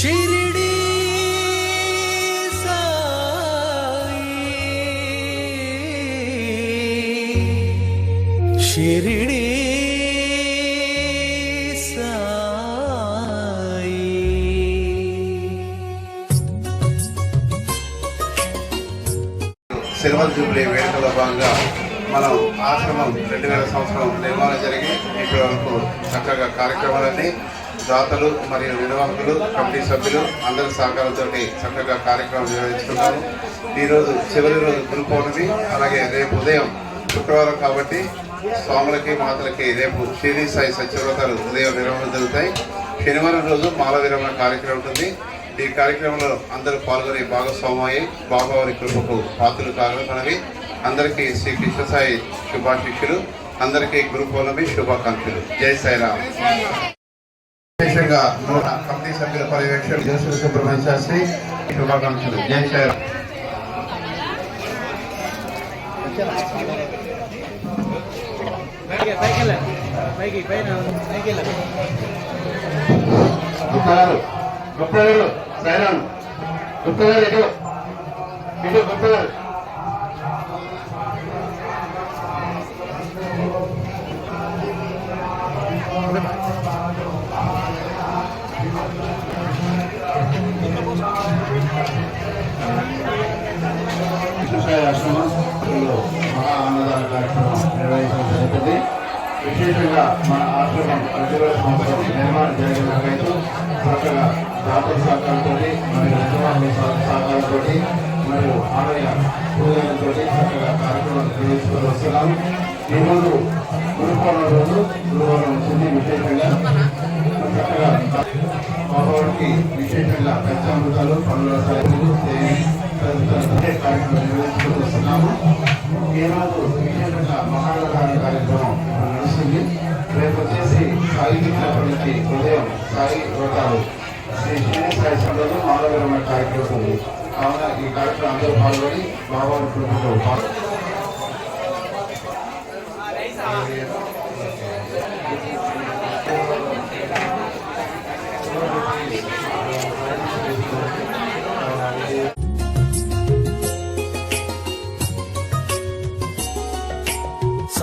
Shirdi Sai. Shirdi silver jubilee వేడుకలో భాగంగా మనం ఆశ్రమం రెండు వేల సంవత్సరం నిర్మాణం జరిగి ఇప్పటి వరకు చక్కగా కార్యక్రమాలన్నీ దాతలు మరియు నిర్వాహకులు కమిటీ సభ్యులు అందరి సహకారంతో చక్కగా కార్యక్రమం నిర్వహిస్తున్నాము ఈరోజు చివరి రోజు గురు పౌర్ణమి అలాగే రేపు ఉదయం శుక్రవారం కాబట్టి స్వాములకి మాతలకి రేపు షిరిడి సాయి సత్యవ్రతాలు ఉదయం నిర్వహణ జరుగుతాయి. శనివారం రోజు మాల విరమణ కార్యక్రమం ఉంటుంది. ఈ కార్యక్రమంలో అందరూ పాల్గొని భాగస్వామయ్యి బాబావారి కృపకు పాత్రలు కాగలమనవి అందరికీ శ్రీ కృష్ణసాయి శుభాశిష్యులు అందరికీ గురు పౌర్ణమి శుభాకాంక్షలు. జై సాయిరామ్. విశేషంగా కమిటీ సభ్యుల పర్యవేక్షణ సుబ్రహ్మణ్య శాస్త్రి శుభాకాంక్షలు. జై సాయిరామ్ గారు గుప్తగారు సాయిరామ్ ఇటు. ఇటు గుప్తా విశేషంగా మన ఆశ్రమం ప్రతిరోజు సంవత్సరం నిర్మాణం జరిగినట్లయితే చక్కగా దాతల సహకారంతో మరియు యజమానుల సహకారంతో మరియు ఆలయ పూజలతో చక్కగా కార్యక్రమం నిర్వహించుకొని వస్తున్నాము. ఈరోజు గురుపౌర్ణమి రోజు గురువారం వచ్చింది విశేషంగా. చక్కగా బాబావారికి విశేషంగా పంచామృతాలు పనుల సాయములు కార్యక్రమం నిర్వహించుకొని వస్తున్నాము. ఈరోజు విశేషంగా మహానగారి కార్యక్రమం వచ్చేసి సాయి నుంచి ఉదయం సాయి వ్రతాలు. శ్రీ శ్రీ సాయి సభలో మానవరమైన కార్యక్రమం ఉంది. కావున ఈ కార్యక్రమం అందరూ పాల్గొని బాబావారి కృపతో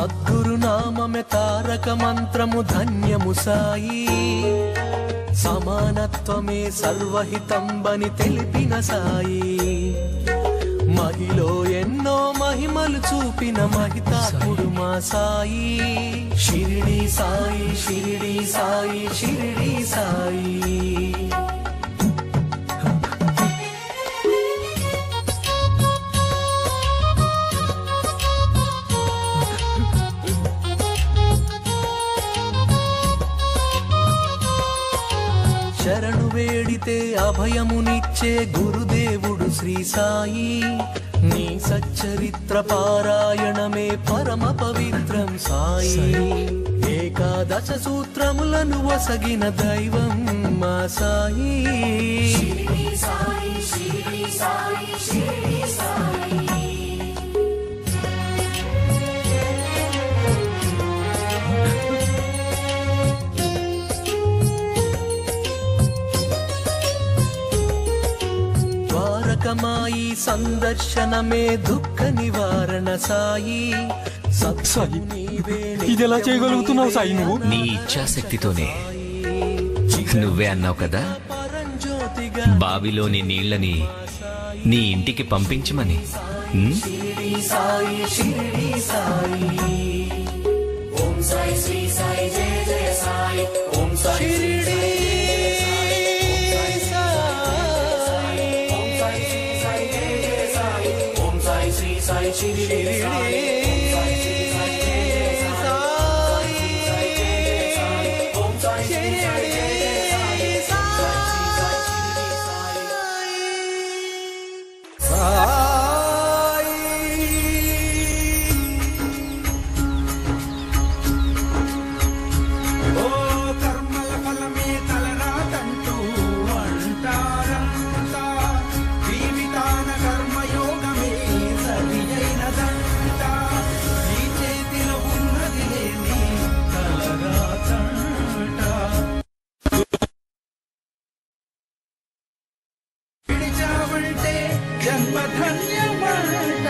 పాల్గొని తారక మంత్రము ధన్యము సాయి. సమానత్వమే సర్వహితంబని తెలిపిన సాయి. మహిలో ఎన్నో మహిమలు చూపిన మహితాత్ముడు మా సాయి. షిరిడి సాయి షిరిడి సాయి షిరిడి సాయి. వేడితే అభయమునిచ్చే గురుదేవుడు శ్రీ సాయి. నీ సచ్చరిత్ర పారాయణమే పరమ పవిత్రం సాయి. ఏకాదశ సూత్రములను వసగిన దైవం మా సాయి. సాయి సాయి సాయి. సందర్శనమే దుఃఖ నివారణ సాయి. సాయి, ఇది ఎలా చేయగలుగుతున్నావు సాయి నువ్వు? నీ ఇచ్ఛాశక్తితోనే. నువ్వే అన్నావు కదా బావిలోని నీళ్ళని నీ ఇంటికి పంపించమని. సాయి సాయి ఓం సాయి శ్రీ సాయి 聚在一起的。ఉంటే జన్మధన్యమాట